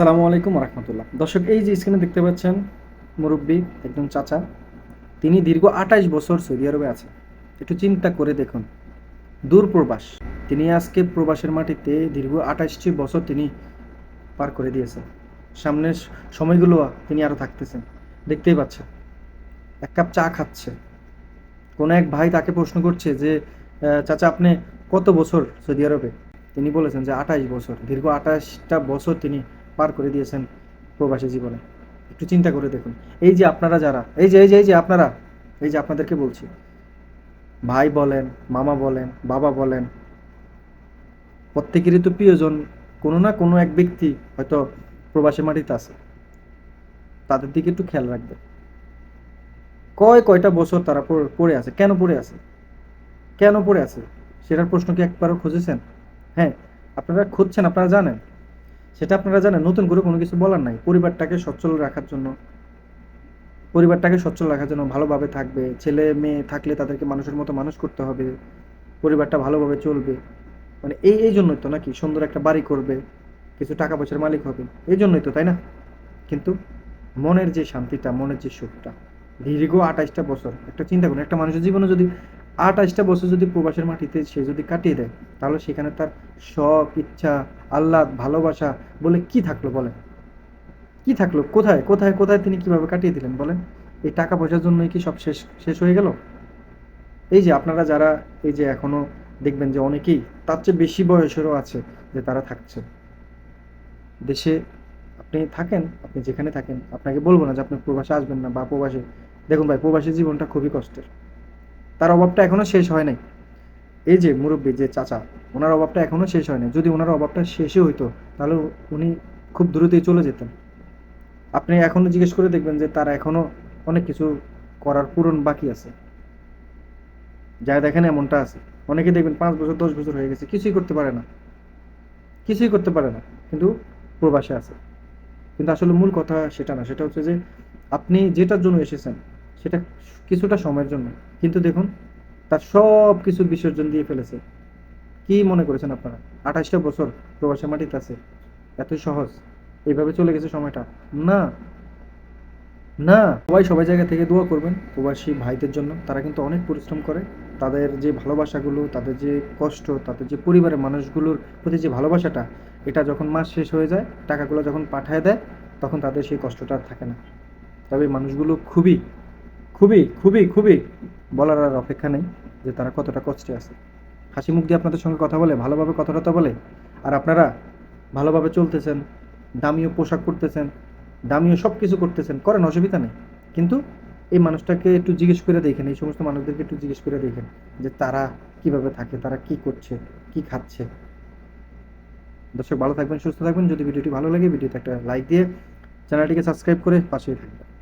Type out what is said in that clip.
সালামু আলাইকুম রহমতুল্লাহ। দর্শক, এই যে স্ক্রিনে দেখতে পাচ্ছেন মুরব্বী একজন চাচা, তিনি দীর্ঘ আঠাইশ বছর সৌদি আরবে আছেন একটু চিন্তা করে দেখুন। দূর প্রবাস। তিনি আজকে প্রবাসের মাটিতে দীর্ঘ আঠাইশটি বছর তিনি পার করে দিয়েছেন। সামনের সময়গুলো তিনি আরও থাকতেছেন। দেখতেই পাচ্ছেন, এক কাপ চা খাচ্ছে। কোনো এক ভাই তাকে প্রশ্ন করছে যে চাচা, আপনি কত বছর সৌদি আরবে? তিনি বলেছেন যে আঠাইশ বছর। দীর্ঘ আঠাশটা বছর তিনি পার করে দিয়েছেন প্রবাসী জীবনে। একটু চিন্তা করে দেখুন। এই যে আপনারা যারা, এই যে এই যে এই যে আপনারা, এই যে আপনাদেরকে বলছি, ভাই বলেন, মামা বলেন, বাবা বলেন, প্রত্যেকেরই তো প্রিয়জন, কোনো না কোনো এক ব্যক্তি হয়তো প্রবাসী মাটিতে আছে। তাদের দিকে একটু খেয়াল রাখবে কয় কয়টা বছর তারা পড়ে- আছে, কেন পড়ে আছে? কেন পড়ে আছে? সেটার প্রশ্ন কি একবারও খুঁজেছেন? হ্যাঁ আপনারা খুঁজছেন, আপনারা জানেন। সেটা আপনারা জানেন, নতুন করে কোনো কিছু বলার নাই। পরিবারটাকে সচ্ছল রাখার জন্য, পরিবারটাকে সচ্ছল রাখার জন্য ভালোভাবে থাকবে। ছেলে মেয়ে থাকলে তাদেরকে মানুষের মতো মানুষ করতে হবে। পরিবারটা ভালোভাবে চলবে। মানে এই এই জন্যই তো নাকি সুন্দর একটা বাড়ি করবে, কিছু টাকা পয়সার মালিক হবে। এই জন্যই তো, তাই না? কিন্তু মনের যে শান্তিটা, মনের যে সুখটা, দীর্ঘ আঠাইশটা বছর, একটা চিন্তা করুন, একটা মানুষের জীবনে যদি আঠাইশটা বছর যদি প্রবাসের মাটিতে সে যদি কাটিয়ে দেয়, তাহলে সেখানে তার শখ, ইচ্ছা, আহ্লাদ, ভালোবাসা বলে কি থাকল বলেন? কি থাকল? কোথায়? কোথায় কোথায় তিনি কীভাবে কাটিয়ে দিলেন বলেন? এই টাকা পয়সার জন্যই কি সব শেষ শেষ হয়ে গেল? এই যে আপনারা যারা এই যে এখনও দেখবেন যে অনেকেই তার চেয়ে বেশি বয়সেরও আছে যে তারা থাকছে। দেশে আপনি থাকেন, আপনি যেখানে থাকেন, আপনাকে বলব না যে আপনি প্রবাসে আসবেন না বা প্রবাসে, দেখুন ভাই প্রবাসী জীবনটা খুবই কষ্টের। তার অভাবটা এখনও শেষ হয় নাই। এই যে মুরব্বী, যে চাচা, ওনার অভাবটা এখনও শেষ হয় নাই। যদি ওনার অভাবটা শেষই হইতো, তাহলে উনি খুব দ্রুতই চলে যেতেন। আপনি এখনও জিজ্ঞেস করে দেখবেন যে তার এখনও অনেক কিছু করার পূরণ বাকি আছে। যা দেখেন এমনটা আছে। অনেকে দেখবেন পাঁচ বছর, দশ বছর হয়ে গেছে, কিছুই করতে পারে না। কিছুই করতে পারে না, কিন্তু প্রবাসে আছে। কিন্তু আসলে মূল কথা সেটা না, সেটা হচ্ছে যে আপনি যেটার জন্য এসেছেন সেটা কিছুটা সময়ের জন্য। কিন্তু দেখুন, তার সব কিছু বিসর্জন দিয়ে ফেলেছে। কি মনে করেছেন আপনারা? আঠাশটা বছর প্রবাসী মাটিতে আছে। এত সহজ। এইভাবে চলে গেছে সময়টা। না। না। সবাই সবাই জায়গা থেকে দোয়া করবেন প্রবাসী ভাইদের জন্য। তারা কিন্তু অনেক পরিশ্রম করে। তাদের যে ভালোবাসাগুলো, তাদের যে কষ্ট, তাদের যে পরিবারের মানুষগুলোর প্রতি যে ভালোবাসাটা, এটা যখন মাস শেষ হয়ে যায়, টাকাগুলো যখন পাঠায় দেয়, তখন তাদের সেই কষ্টটা আর থাকে না। তবে মানুষগুলো খুবই খুবই খুবই খুবই বলার আর অপেক্ষা নেই যে তারা কতটা কষ্টে আছে। হাসি মুখ দিয়ে আপনাদের সঙ্গে কথা বলে, ভালোভাবে কথা টথা বলে। আর আপনারা ভালোভাবে চলতেছেন, দামিও পোশাক পরতেছেন, দামিও সব কিছু করতেছেন, করেন, অসুবিধা নেই। কিন্তু এই মানুষটাকে একটু জিজ্ঞেস করে দেখেন, এই সমস্ত মানুষদেরকে একটু জিজ্ঞেস করে দেখেন যে তারা কীভাবে থাকে, তারা কি করছে, কি খাচ্ছে। দর্শক, ভালো থাকবেন, সুস্থ থাকবেন। যদি ভিডিওটি ভালো লাগে, ভিডিওতে একটা লাইক দিয়ে চ্যানেলটিকে সাবস্ক্রাইব করে পাশে থাকবেন।